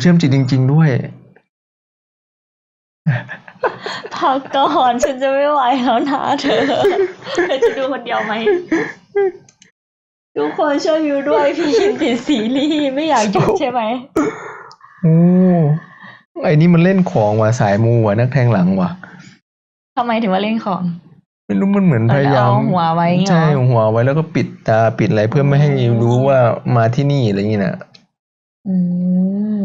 เชื่อมจิตจริง ๆ ด้วยพักก่อนฉันจะไม่ไหวแล้วนะเธอเธอจะดูคนเดียวไหมทุกคนช่วยวิวด้วยพี่ยินติดซีรีส์ไม่อยากหยุดใช่ไหมโอ้ไอ้นี่มันเล่นของว่ะสายมูว่ะนักแทงหลังว่ะทำไมถึงว่าเล่นของไม่รู้มันเหมือนพยายามเอาหัวไว้อย่างเงี้ยใช่เหรอหัวไว้แล้วก็ปิดตาปิดอะไรเพื่อไม่ให้รู้ว่ามาที่นี่อะไรอย่างนี้นะอืม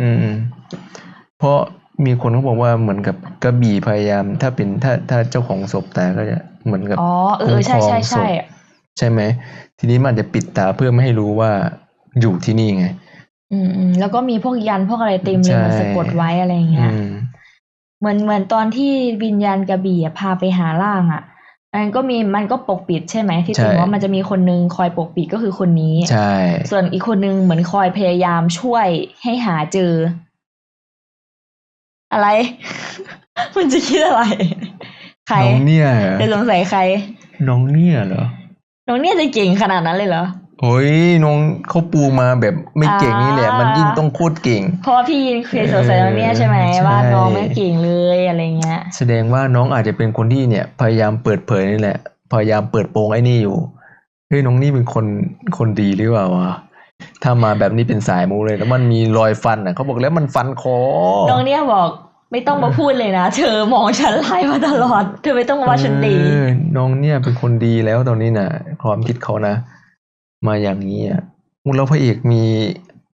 อืม เพราะมีคนเขาบอกว่าเหมือนกับกระบี่พยายาม ถ้าเป็นถ้าถ้าเจ้าของศพตายก็จะเหมือนกับอ๋อเออใช่ใช่ใช่ใช่ไหม ทีนี้มันอาจจะปิดตาเพื่อไม่ให้รู้ว่าอยู่ที่นี่ไง อืมอืมแล้วก็มีพวกยันพวกอะไรเต็มเลยใช่มันสะกดไว้อะไรอย่างเงี้ยอืมเหมือนเหมือนตอนที่วิญญาณกระบี่อะพาไปหาร่างอะ มันก็มีมันก็ปกปิดใช่ไหมที่ใช่จริงว่ามันจะมีคนนึงคอยปกปิดก็คือคนนี้ใช่ส่วนอีกคนนึงเหมือนคอยพยายามช่วยให้หาเจอ อะไร มันจะคิดอะไร ใครน้องเนี่ยเหรอจะสงสัยใคร น้องเนี่ยเหรอน้องเนี่ยจะเก่งขนาดนั้นเลยเหรอ โอ้ยน้องเขาปูมาแบบไม่เก่งนี่แหละอ่ามัมันยิ่งต้องโคตรเก่ง เพราะว่าพี่ยินเคยสงสัยน้องเนี่ยใช่ไหมใช่ว่าน้องไม่เก่งเลยอะไรเงี้ย แสดงว่าน้องอาจจะเป็นคนที่เนี่ย พยายามเปิดเผยนี่แหละ พยายามเปิดโปงไอ้นี่อยู่เฮ้ยน้องนี่เป็นคนคนดีหรือเปล่าวะถ้ามาแบบนี้เป็นสายมูเลย แล้วมันมีรอยฟันอะเขาบอกแล้วมันฟันคอน้องเนี่ยบอกไม่ต้องมาพูดเลยนะ เธอมองฉันร้ายมาตลอด เธอไม่ต้องมาว่าฉันดีเออน้องเนี่ยเป็นคนดีแล้วตอนนี้น่ะ ความคิดเขานะ มาอย่างนี้อะแล้วพระเอกมี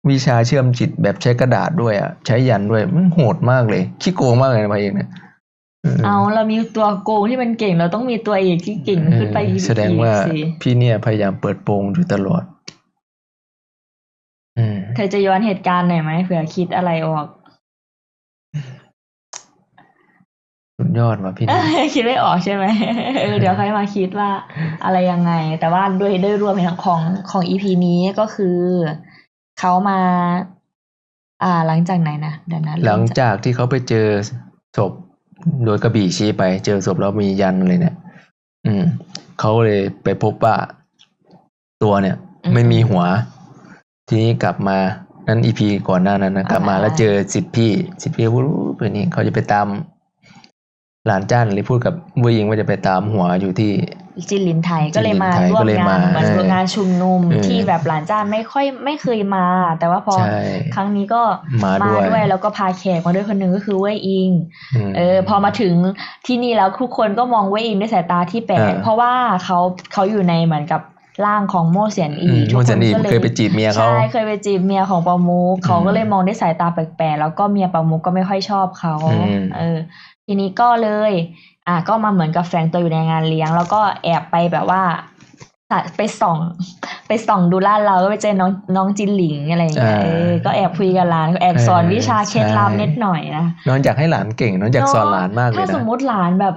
วิชาเชื่อมจิตแบบใช้กระดาษด้วยอะ ใช้ยันด้วยมันโหดมากเลย ขี้โกงมากเลยนะพระเอกเนี่ยเอาเรามีตัวโกงที่มันเก่งเราต้องมีตัวเอกที่เก่งขึ้นไปอีกแสดงว่าสิพี่เนี่ยพยายามเปิดโปงอยู่ตลอดอืมเธอจะย้อนเหตุการณ์หน่อยไหมเผื่อคิดอะไรออก สุดยอดว่ะพี่เนี่ยคิดไม่ออกใช่ไหมเออเดี๋ยวค่อยมาคิดว่าอะไรยังไง แต่ว่าโดยโดยรวมของของอีพีนี้ก็คือเขามา อ่าหลังจากไหนนะเดี๋ยวนะหลังจากที่เขาไปเจอศพโดยกระบี่ชี้ไป เจอศพแล้วมียันเลยเนี่ย อืมเขาเลยไปพบว่าตัวเนี่ย ไม่มีหัว ทีนี้กลับมานั้นอีพีก่อนหน้านั้นนะกลับมาแล้วเจอสิทธิพี่สิทธิพี่พูดเป็นนี่เขาจะไปตาม หลานจ้านหรือพูดกับผู้หญิงว่าจะไปตามหัวอยู่ที่จินลินไทยก็เลยมาจินลินไทยร่วก็มเลยงามานเหมือนเอองานชุมนุมเออที่แบบหลานจ้านไม่ค่อยไม่เคยมา แต่ว่าพอใช่ครั้งนี้ก็มาด้วยแล้วก็พาแขกมาด้วยคนหนึ่งก็คือเว่ยอิงมเออพอมาถึงที่นี่แล้วทุกคนก็มองเว่ยอิงด้วยสายตาที่แปลกอ่าเพราะว่าเขาเขาอยู่ในเหมือนกับ ร่างของโมเสียนอีอืมทุกโมคเสนนอีก็เคยไปจีบเมียเขาใช่เคยไปจีบเมียของปามุกเขาก็เลยอืมมองด้วยสายตาแปลกๆแล้วก็เมียปามุกก็ไม่ค่อยชอบเขาอืมเออ ทีนี้ก็เลย อะก็มาเหมือนกับแฝงตัวอยู่ในงานเลี้ยง แล้วก็แอบไปแบบว่าไปส่อง ไปส่องดูลาดเราก็ไปเจอน้องน้องจินหลิงอะไรอย่างเงี้ยอ่าเออก็แอบคุยกับหลานแอบสอนเออวิชาเคล็ดลับใช่นิดหน่อยนะน้องอยากให้หลานเก่งน้องอยากสอนหลานมากเลยถ้านะสมมติหลานแบบ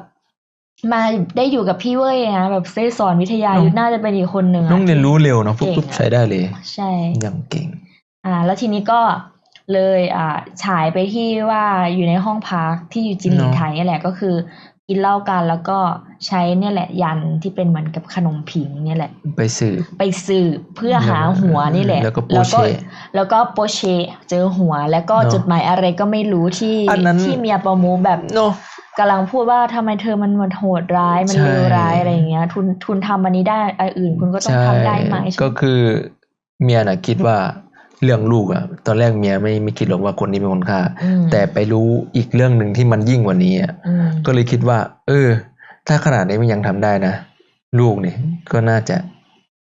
มาได้อยู่กับพี่เว้ยนะแบบได้สอนวิทยาน้องยุทธน่าจะเป็นอีกคนหนึ่งอะน้องเรียนรู้เร็วเนาะปุ๊บเก่งปุ๊บอะใช้ได้เลย ใช่อย่างเก่ง อ่า แล้วทีนี้ก็เลยอ่าฉายไปที่ว่าอยู่ในห้องพักที่อยู่จินหลิงเนอะไทยนี่แหละก็คือ กินเหล้ากันแล้วก็ใช้เนี่ยแหละยันที่เป็นเหมือนกับขนมผิงเนี่ยแหละ ไปสืบไปสืบเพื่อหาหัวนี่แหละ แล้วก็โปเช่แล้วก็โปเชเจอหัวแล้วก็เนอะจดหมายอะไรก็ไม่รู้ที่อันนั้นที่เมียประมูแบบเนาะกำลังพูดว่าทำไมเธอมันมันโหดร้ายมันใช่เลวร้ายอะไรอย่างเงี้ย ทุนทุนทำอันนี้ได้อันอื่นคุณก็ต้องใช่ทำได้ไหมใช่ไหมก็คือเมียน่ะคิดว่าเรื่องลูกอะตอนแรกเมียไม่ไม่คิดหรอกว่าคนนี้เป็นคนฆ่าอืมแต่ไปรู้อีกเรื่องหนึ่งที่มันยิ่งกว่านี้อะอืม ก็เลยคิดว่า เออ ถ้าขนาดนี้มันยังทำได้นะ ลูกเนี่ยก็น่าจะ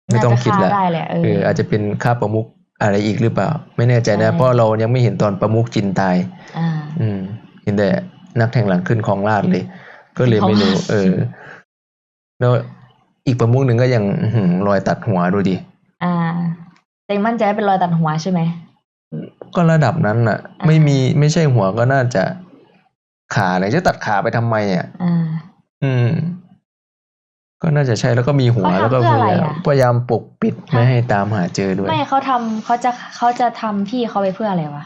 ไม่ต้องคิดน่าแหจะละฆ่าได้แหละเออเอออาจจะเป็นค่าประมุกอะไรอีกหรือเปล่า ไม่แน่ใจนะใช่เพราะเรายังไม่เห็นตอนประมุกจินตายอ่าอืม เห็นแต่นักแทงหลังขึ้นของลาดเลย ก็เลยไม่รู้ของลาดเออ แล้วอีกประมุกหนึ่งก็ยังอื้อหือรอยตัดหัวดูดิอ่าแต่มั่นใจว่าเป็นรอยตัดหัวใช่ไหมก็ระดับนั้นน่ะอ่าไม่มีไม่ใช่หัวก็น่าจะ ขาเลยจะตัดขาไปทำไมอะอ่าอืม ก็น่าจะใช่แล้วก็มีหัวเขาทำแล้วก็เพื่พออะไรยายามอะพยายามปกปิดฮะไม่ให้ตามหาเจอด้วย ไม่เขาทำเขาจะเขาจะทำพี่เขาไปเพื่ออะไรวะ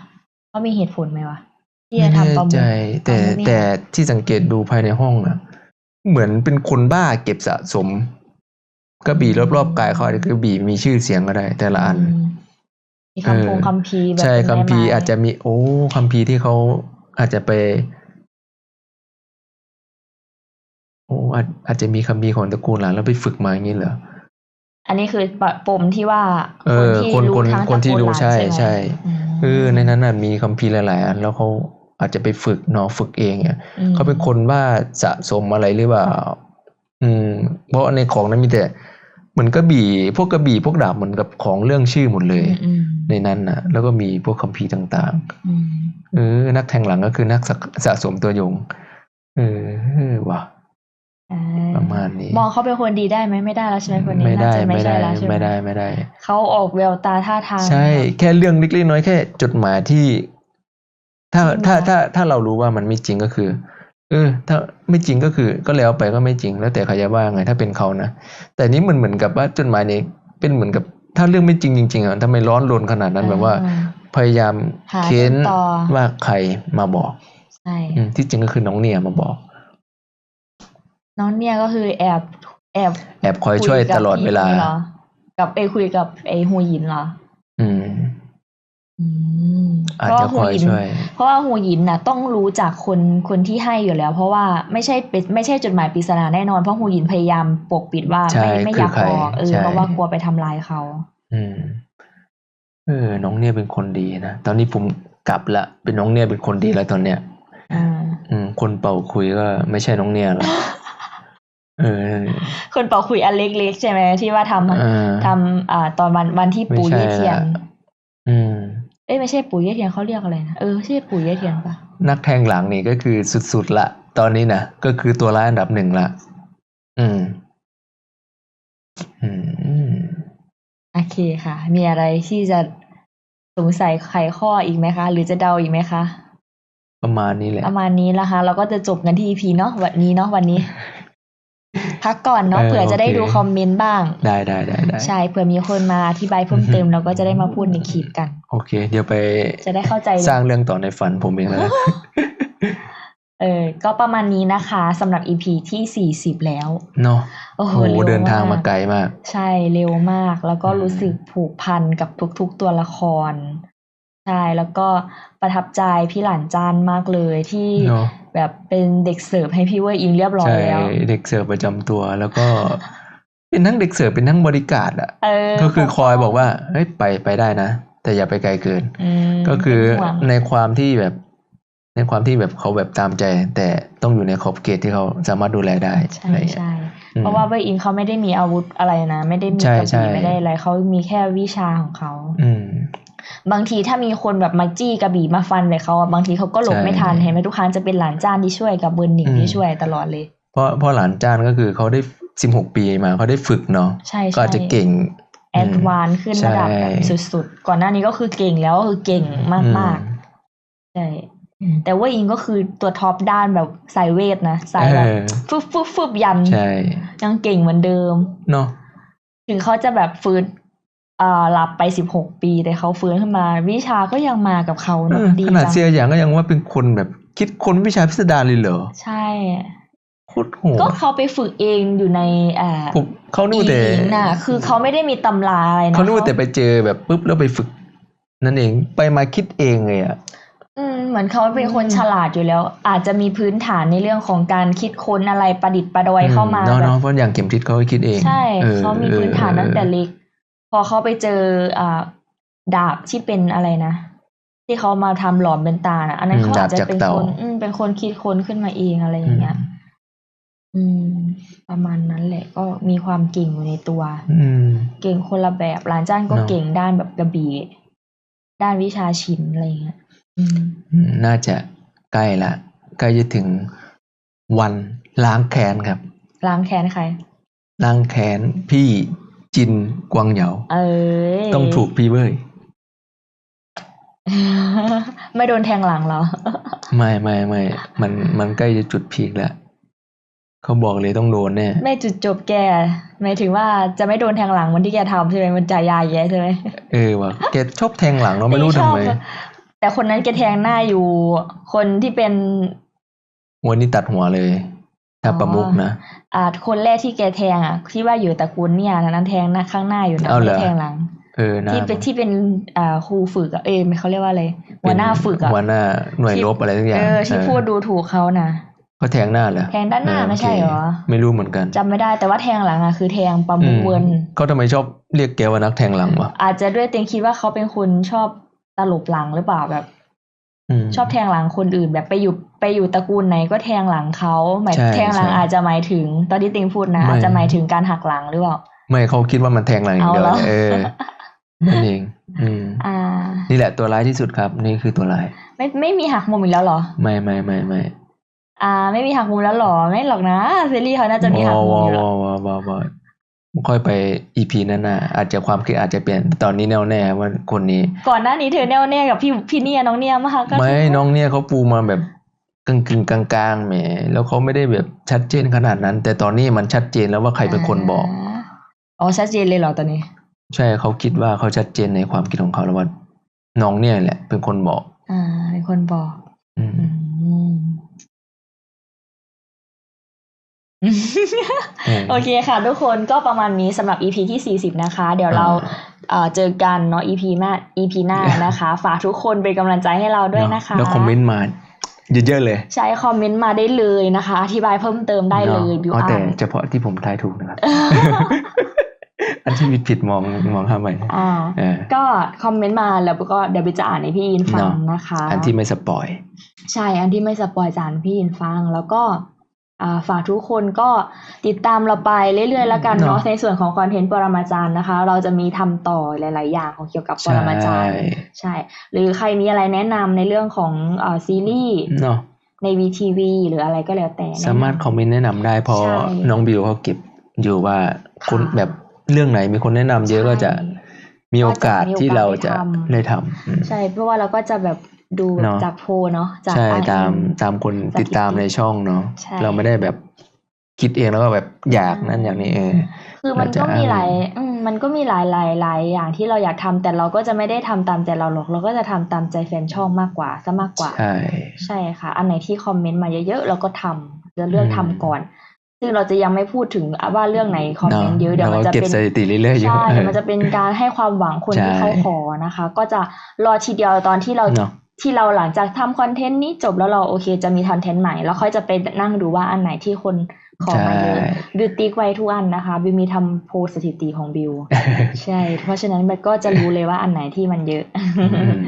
เขามีเหตุผลไหมวะที่ไม่จะแน่ทำประมูใจลแต่ประมูลนี่แต่ที่สังเกตดูภายในห้องอะ เหมือนเป็นคนบ้าเก็บสะสมกระบี่รอบๆกายเขาอาจจะกระบี่มีชื่อเสียงก็ได้ แต่ละอันอืมมีคำพงเออคำพีร์แบบใช่เป็นคัมภีร์ไม้ๆอาจจะมี โอ้คัมภีร์ที่เขาอาจจะไป อ้อาจอาจจะมีคัมภีร์ของตระกูลหลานแล้วไปฝึกมาอย่างนี้เหรออันนี้คือปะปมที่ว่า เออ คนที่รู้คนทั้งคนที่ตะกูลรู้หลานใช่ไหมใช่อืมเออในนั้นน่ะมีคัมภีร์หลายๆอันแล้วเขาอาจจะไปฝึกเนาะฝึกเองอะอืมเขาเป็นคนว่าสะสมอะไรหรือเปล่า อืม เพราะในของนั้นมีแต่เหมือนกระบี่พวกกระบี่พวกดาบเหมือนกับของเรื่องชื่อหมดเลยอืมในนั้นนะแล้วก็มีพวกคัมภีร์ต่างอืมๆเออนักแทงหลังก็คือนักสะสะสมตัวยง เออเออว่ะอ่า ประมาณนี้ มองเขาเป็นคนดีได้ไหมไม่ได้แล้วใช่ไหมคนนี้ไม่ได้น่าจะไม่ไม่ใช่ได้แล้วใช่ไหมไม่ได้ไม่ได้ เขาออกแววตาท่าทาง ใช่ แค่เรื่องเล็กๆน้อยๆแค่จดหมายที่ ถ้าจริงเหรอถ้าถ้าถ้าเรารู้ว่ามันไม่จริงก็คือ เออ ถ้าไม่จริงก็คือ ก็แล้วไปก็ไม่จริง แล้วแต่เขาจะว่าไง ถ้าเป็นเขานะแต่นี้มันเหมือนกับว่าจดหมายนี้เป็นเหมือนกับถ้าเรื่องไม่จริงจริงๆอะทำไมร้อนรนขนาดนั้นแบบว่าอ่าพยายามหาเค้นต้นตอว่าใครมาบอกใช่อืมที่จริงก็คือน้องเนี่ยมาบอก น้องเนี่ยก็คือแอบแอบแอบคอยช่วยคุกับตลอดเวลาพี่หรอกับเอยคุยกับไอฮูหยินเหรอ อืมอืมอาจเพราะจะว่าคฮูอยหยินช่วยเพราะว่าฮูหยินน่ะ ต้องรู้จากคนคนที่ให้อยู่แล้ว เพราะว่าไม่ใช่เป็นไม่ใช่จดหมายปริศนาแน่นอนเพราะฮูหยินพยายามปกปิดว่าใช่ไม่ไม่อยากคือใครบอกเออใช่เพราะว่ากลัวไปทำลายเขา อืมเออ น้องเนี่ยเป็นคนดีนะตอนนี้ผมกลับละเป็นน้องเนี่ยเป็นคนดีแล้วตอนเนี้ยอ่าอืมคนเป่าคุยก็ไม่ใช่น้องเนี่ยละเออ คนเป่าคุยอันเล็กๆใช่ไหมที่ว่าทำเออทำอ่า ตอนวันวันที่ปู่ไม่ใช่เย่เทียนละอืมเอ้ยไม่ใช่ปู่เย่เทียนเขาเรียกอะไรนะเออใช่ปู่เย่เทียนปะนักแทงหลังนี่ก็คือสุดๆละตอนนี้นะก็คือตัวร้ายอันดับหนึ่งละอืม อืมโอเคค่ะ มีอะไรที่จะสงสัยไขข้ออีกไหมคะ หรือจะเดาอีกไหมคะ ประมาณนี้แหละ ประมาณนี้นะคะ เราก็จะจบกันที่ EP เนาะวันนี้เนาะวันนี้ พักก่อนเนาะเออเผื่อจะได้โอเคดูคอมเมนต์บ้างได้ได้ได้ได้ใช่เผื่อมีคนมาอธิบายเพิ่มเติมเราก็จะได้มาพูดในคลิปกัน โอเค เดี๋ยวไปจะได้เข้าใจสร้างเรื่องต่อในฝันผมเองแล้วนะเออ ก็ประมาณนี้นะคะสำหรับ EP ที่สี่สิบแล้ว เนาะโอ้โหโอ้โหร็วเดินทางมาไกลมาก ใช่เร็วมาก แล้วก็อืมรู้สึกผูกพันกับทุกๆตัวละคร ใช่ แล้วก็ประทับใจพี่หลานจานมากเลยที่เนาะ แบบเป็นเด็กเสิร์ฟให้พี่เวยอิงเรียบร้อยใช่แล้ว เด็กเสิร์ฟประจำตัว แล้วก็ เป็นทั้งเด็กเสิร์ฟเป็นทั้งบริการอะ เออก็คือคอยบอกว่าเฮ้ยไปไปได้นะ แต่อย่าไปไกลเกินมก็คือเป็นห่วงในความที่แบบ ในความที่แบบเขาแบบตามใจ แต่ต้องอยู่ในขอบเขตที่เขาสามารถดูแลได้ใช่อะไรอย่างเงี้ยใช่ อืม เพราะว่าเวยอิงเขาไม่ได้มีอาวุธอะไรนะ ไม่ได้มีใช่กระใช่ บี่ไม่ได้อะไรเขามีแค่วิชาของเขา อืม บางทีถ้ามีคนแบบมาจี้กระบี่มาฟันเลยเขาอะบางทีเขาก็หลบใช่ไม่ทันเห็นไหมทุกครั้งจะเป็นหลานจ้านที่ช่วยกับเบิร์นหนิงอืมที่ช่วยตลอดเลย เพราะเพราะหลานจ้านก็คือเขาได้สิบหกปีมาเขาได้ฝึกเนาะใช่ก็ใช่อาจจะเก่งแอดวานซ์ขึ้นระดับแบบใช่สุดๆ ก่อนหน้านี้ก็คือเก่งแล้วก็คือเก่งมากๆใช่แต่ว่าอิงก็คือตัวท็อปด้านแบบสายเวทนะสายแบบเออฟึบฟึบฟึบยันใช่ยังเก่งเหมือนเดิมเนาะถึงเขาจะแบบฟื้นอ่า หลับไปสิบหกปีแต่เขาฟื้นขึ้นมา วิชาก็ยังมากับเขาเอเนอะอดีขนาดจังเซียหยางก็ยังว่าเป็นคนแบบ คิดคนวิชาพิสดารเลยเหรอ ใช่โคตรโหดก็เขาไปฝึกเองอยู่ในอ่าผมเขานึกว่าแต่อีหญิงน่ะ คือเขาไม่ได้มีตำราอะไรนะเขานึกว่าแต่ไปเจอแบบปุ๊บแล้วไปฝึก นั่นเองไปมาคิดเองเลยอะอืมเหมือนเขาเป็นคนอืมฉลาดอยู่แล้ว อาจจะมีพื้นฐานในเรื่องของการคิดค้นอะไรประดิษฐ์ประดอยเข้ามาเนาะแบเนาะบเพราะอย่างเข็มทิศเขาก็คิดเอง ใช่ออเขามีพื้นฐานตั้งแต่เล็ก พอเขาไปเจออ่าดาบที่เป็นอะไรนะ ที่เขามาทำหลอมเป็นตาน่ะอันนั้นเขาอาจจะเป็นคนอืมเป็นคนคิดค้นขึ้นมาเองอะไรอย่างเงี้ย อืม ประมาณนั้นแหละ ก็มีความเก่งอยู่ในตัว อืม เก่งคนละแบบหลานจ้านก็เนอะเก่งด้านแบบกระบี่ด้านวิชาชินอะไรอย่างเงี้ยอืมอืมน่าจะใกล้ละใกล้จะถึงวันล้างแค้นครับ ล้างแค้นใครล้างแค้นพี่ จิน กวางเหยา เอ้ยต้องถูกพี่เว้ย ไม่โดนแทงหลังเหรอ ไม่ไม่ไม่ มันมันใกล้จะจุดพีคแล้ว เขาบอกเลยต้องโดนแน่ ไม่จุดจบแกหมายถึงว่าจะไม่โดนแทงหลังวันที่แกทำใช่ไหมมันจะยายแย่ใช่ไหมเออว่ะแกชอบแทงหลังเราไม่รู้ชทำอบไม แต่คนนั้นแกแทงหน้าอยู่ คนที่เป็น วันนี้ตัดหัวเลย ถ้าประมุกนะอ่าคนแรกที่แกแทงอะที่ว่าอยู่ตระกูลเนี่ยนั้นแทงหน้าข้างหน้าอยู่นะเอาเหรอไม่แทงหลังเออหน้าที่เป็นที่เป็นอ่าครูฝึกอะเอยเขาเรียกว่าอะไรหัวหน้าฝึกอะหัวหน้าหน่วยรบอะไรทุกอย่างเออที่เออพูดดูถูกเขานะเขาแทงหน้าเหรอแทงด้านหน้าเออไม่ใช่เหรอโคไม่รู้เหมือนกันจำไม่ได้แต่ว่าแทงหลังอะคือแทงประมูลเขาทำไมชอบเรียกแกว่านักแทงหลังวะอาจจะด้วยเต็งคิดว่าเขาเป็นคนชอบตลบหลังหรือเปล่าแบบม ชอบแทงหลังคนอื่น แบบไปอยู่ไปอยู่ตระกูลไหนก็แทงหลังเขาหมายใช่แทงหลังใช่อาจจะหมายถึง ตอนที่เต็งพูดนะไม่อาจจะหมายถึงการหักหลังหรือเปล่าไม่เขาคิดว่ามันแทงหลังอย่างเดียวเอาเหรอเออนั่นเอง อืมอ่า นี่แหละตัวร้ายที่สุดครับ นี่คือตัวร้ายไม่ไม่มีหักมุมอีกแล้วเหรอ ไม่ไม่ไม่ไม่อ่า ไม่มีหักมุมแล้วเหรอ ไม่หรอกนะซีรีส์เขาน่าจะมีหักมุมอยู่หรอกว้ ค่อยไปอีพีนั้นน่ะอาจจะความคิดอาจจะเปลี่ยนตอนนี้แน่วแน่ว่าคนนี้ ก่อนหน้านี้เธอแน่วแน่กับพี่พี่เนี่ยน้องเนี่ยมากก็ไม่น้องเนี่ยเขาปูมาแบบกึ่งกึ่งกลางกลางๆแหมแล้วเขาไม่ได้แบบชัดเจนขนาดนั้น แต่ตอนนี้มันชัดเจนแล้วว่าใครเป็นคนบอกาอ๋อชัดเจนเลยเหรอตอนนี้ ใช่เขาคิดว่าเขาชัดเจนในความคิดของเขาแล้วว่าน้องเนี่ยแหละ เป็นคนบอก อ่าเป็นคนบอก อืมอืม โอเคค่ะ ทุกคนก็ประมาณนี้สำหรับ EP ที่ 40 นะคะ เดี๋ยวเราเอ่อเจอกันเนาะ EP หน้า EP หน้านะคะ ฝากทุกคนเป็นกำลังใจให้เราด้วยนะคะแล้วคอมเมนต์มาเยอะๆเลย ใช้คอมเมนต์มาได้เลยนะคะ อธิบายเพิ่มเติมได้เลยบิวอ๋ออ่าแต่นเฉพาะที่ผมทายถูกนะครับอันที่ผิดผิดๆมองมองข้ามไปอ่าเออก็คอมเมนต์มาแล้วก็เดี๋ยวบิวจะอ่านให้พี่อินฟังเนาะนะคะ อันที่ไม่สปอย ใช่อันที่ไม่สปอยจานพี่อินฟังแล้วก็อ่า ฝากทุกคนก็ติดตามเราไปเรื่อยๆ แล้วกันเนาะเนาะในส่วนของคอนเทนต์ปรมาจารย์นะคะ เราจะมีทำต่อหลาย ๆ อย่างของเกี่ยวกับปรมาจารย์ใช่ใช่หรือใครมีอะไรแนะนำในเรื่องของอ่าซีรีส์เนาะใน VTV หรืออะไรก็แล้วแต่แนะนำสามารถคอมเมนต์แนะนำได้เพอใช่น้องบิวเขาเก็บอยู่ว่าคนค่ะแบบเรื่องไหนมีคนแนะนำเยอะก็จะใช่มีโอกาสที่เราจะได้ทำได้ทำอืมใช่เพราะว่าเราก็จะแบบ ดูเนาะจากโพลเนาะจากใช่ RN ตามตามคนสถิติติดตามในช่องเนาะใช่เราไม่ได้แบบคิดเองแล้วก็แบบอยากนั่นอย่างนี้เออคือมันเราจะก็มีหลายอ้างอืมมันก็มีหลายหลายหลายอย่างที่เราอยากทำแต่เราก็จะไม่ได้ทำตามใจเราหรอก เราก็จะทำตามใจแฟนช่องมากกว่าซะมากกว่า ใช่ใช่ค่ะ อันไหนที่คอมเมนต์มาเยอะๆเราก็ทำจะเลือกอืมทำก่อน ซึ่งเราจะยังไม่พูดถึงว่าเรื่องไหนคอมเมนต์เยอะเดี๋ยวรามันก็จะเก็บเป็นสถิติเรื่อยๆอยู่ใช่เอเดี๋ยอวมันจะเป็นการให้ความหวังคนที่ใช่เขาขอนะคะ ก็จะรอทีเดียวตอนที่เราเนาะ ที่เราหลังจากทำคอนเทนต์นี้จบแล้วเราโอเค จะมีคอนเทนต์ใหม่ แล้วค่อยจะไปนั่งดูว่าอันไหนที่คนขอมาเยอะใช่บิวติ๊กไว้ทุกอันนะคะบิวมีทำโพลสถิติของบิว ใช่ เพราะฉะนั้นมันก็จะรู้เลยว่าอันไหนที่มันเยอะอืม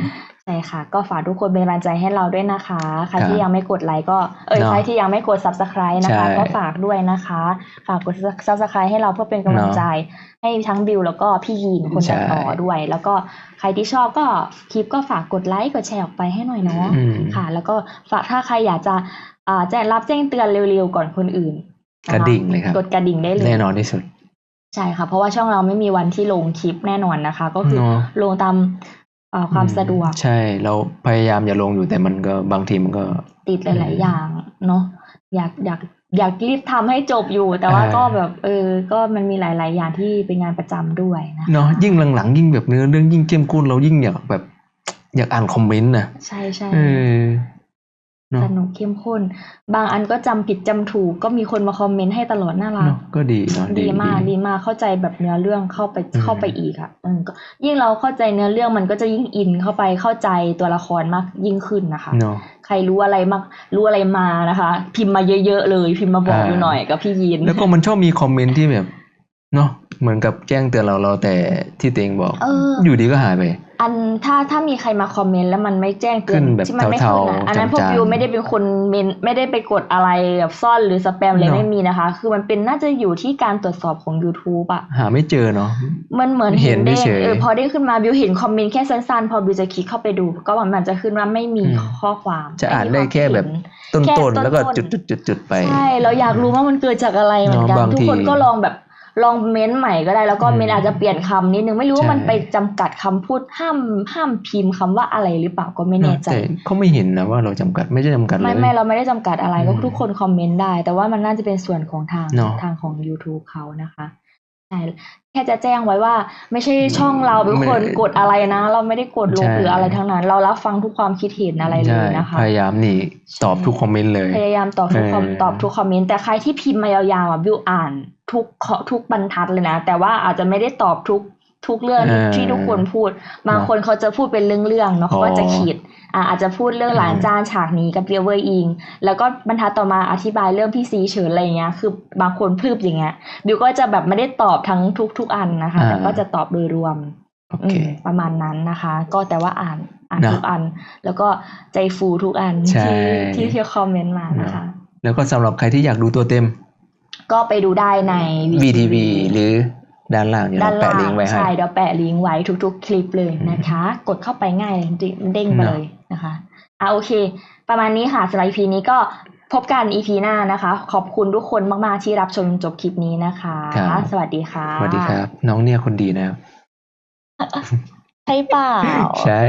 ใช่ค่ะ ก็ฝากทุกคนเป็นกำลังใจให้เราด้วยนะคะ ใครครับที่ยังไม่กดไลค์ก็เอยเนาะใครที่ยังไม่กด subscribe นะคะ ใช่ ก็ฝากด้วยนะคะ ฝากกด subscribe ให้เราเพื่อเป็นกำลังเนาะใจ ให้ทั้งบิวแล้วก็พี่ยีนคนตัดต่อใช่ ด้วย แล้วก็ใครที่ชอบก็คลิปก็ฝากกดไลค์กดแชร์ออกไปให้หน่อยเนาะ อืม ค่ะ แล้วก็ฝากถ้าใครอยากจะอ่าแจ้งรับแจ้งเตือนเร็วๆก่อนคนอื่นนคกระดิ่งเลยครับ กดกระดิ่งได้เลย แน่นอนที่สุด ใช่ค่ะ เพราะว่าช่องเราไม่มีวันที่ลงคลิปแน่นอนนะคะ ก็คือเนาะลงตามอ่า ความสะดวก ใช่เราพยายามอย่าลงอยู่แต่มันก็บางทีมันก็ ติดหลาย ๆ อย่างเนาะอยากอยากอยากรีบทำให้จบอยู่ แต่ว่าอ่าก็แบบเออ ก็มันมีหลาย ๆ อย่างที่เป็นงานประจำด้วยนะเนาะยิ่งหลัง ๆ ยิ่งแบบเนื้อเรื่องยิ่งเข้มข้นเรายิ่งอยากแบบอยากอ่านคอมเมนต์นะใช่ใช่เออเนาะ สนุกเข้มข้น บางอันก็จำผิดจำถูก ก็มีคนมาคอมเมนต์ให้ตลอดน่ารักเนาะก็ดีเนาะดีมากดีมากเข้าใจแบบเนื้อเรื่องเข้าไปอืมเข้าไปอีกอะอืมก็ยิ่งเราเข้าใจเนื้อเรื่องมันก็จะยิ่งอินเข้าไปเข้าใจตัวละครมากยิ่งขึ้นนะคะเนาะใครรู้อะไรมากรู้อะไรมานะคะ พิมพ์มาเยอะๆเลย พิมพ์มาบอกอ่าอยู่หน่อยกับพี่ยีนแล้วก็มันชอบมีคอมเมนต์ที่แบบเนาะเหมือนกับแจ้งเตือนเราเราแต่ที่ตัวเองบอกเอออยู่ดีก็หายไป อันถ้าถ้ามีใครมาคอมเมนต์แล้วมันไม่แจ้งเตือนขึ้นแบบที่มันไม่เทาขึ้นๆอะอันนั้นพวกจางๆวิวไม่ได้เป็นคนเมนไม่ได้ไปกดอะไรแบบซ่อนหรือสแปมเลยเนอะไม่มีนะคะ คือมันเป็นน่าจะอยู่ที่การตรวจสอบของ YouTube อะ หาไม่เจอเนาะมันเหมือนเห็เห็นนเด้งเฉยๆเออพอเด้งขึ้นมาบิวเห็นคอมเมนต์แค่สั้นๆ พอบิวจะคลิกเข้าไปดู ก็มันจะขึ้นว่าไม่มีอืมข้อความ จะอ่านม่มีได้วมแค่แบบเห็นต้นแค่ๆแล้วก็ต้นๆจุดจุดจุดจุดๆๆๆไปใช่เราอยากรู้ว่ามันเกิดจากอะไรเหมือนกันเนอะบางทุกทีคนก็ลองแบบ ลองเม้นต์ใหม่ก็ได้แล้วก็อืมเม้นต์อาจจะเปลี่ยนคำนิดนึงไม่รู้ว่าใช่มันไปจำกัดคำพูดห้ามห้ามพิมพ์คำว่าอะไรหรือเปล่าก็ไม่แน่ใจแต่เขาไม่เห็นนะว่าเราจำกัดไม่ใช่จำกัดเลยไม่ไม่เราไม่ได้จำกัดอะไรก็อืมทุกคนคอมเมนต์ได้ แต่ว่ามันน่าจะเป็นส่วนของทางเนอะทางของ YouTube เขานะคะใช่แค่จะแจ้งไว้ว่า ไม่ใช่ช่องเราเป็นคนไม่กดอะไรนะ เราไม่ได้กดลบใช่หรืออะไรทั้งนั้น เรารับฟังทุกความคิดเห็นอะไรเลยใช่นะคะพยายามนี่ตอบทุกคอมเมนต์เลย พยายามตอบทุกคอมเออตอบทุกคอมเมนต์แต่ใครที่พิมพ์มายาวๆอะบิวอ่าน ทุกข้อทุกบรรทัดเลยนะ แต่ว่าอาจจะไม่ได้ตอบทุกทุกเรื่องอ่าที่ทุกคนพูด บางเนอะคนเขาจะพูดเป็นเรื่องๆเนาะเขาก็อ๋อจะขีดอ่าอาจจะพูดเรื่องหลานอืมจานฉากนี้กับเรียเวอร์อิง แล้วก็บรรทัดต่อมาอธิบายเรื่องพี่ซีเฉินอะไรเงี้ย คือบางคนพลืบอย่างเงี้ยบิวก็จะแบบไม่ได้ตอบทั้งทุก ๆ อันนะคะ แต่ก็จะตอบโดยรวมโออืเคมประมาณนั้นนะคะ ก็แต่ว่าอ่านอ่านเนอะทุกอัน แล้วก็ใจฟูทุกอันใช่ที่ที่ที่คอมเมนต์มานะคะ แล้วก็สำหรับใครที่อยากดูตัวเต็ม ก็ไปดูได้ใน VTV หรือด้านล่างเดี๋ยวด้าเรานแปะล่างลิงก์ไว้ให้ใช่เดี๋ยวแปะลิงก์ไว้ทุก ๆ คลิปเลยนะคะ กดเข้าไปง่ายเลยเด้งมาเลยนะคะอะโอเค ประมาณนี้ค่ะสำหรับ EP นี้ก็พบกัน EP หน้านะคะ ขอบคุณทุกคนมากๆที่รับชมจบคลิปนี้นะคะครับสวัสดีค่ะ สวัสดีครับ น้องเนี่ยคนดีนะครับใช่เปล่า ใช่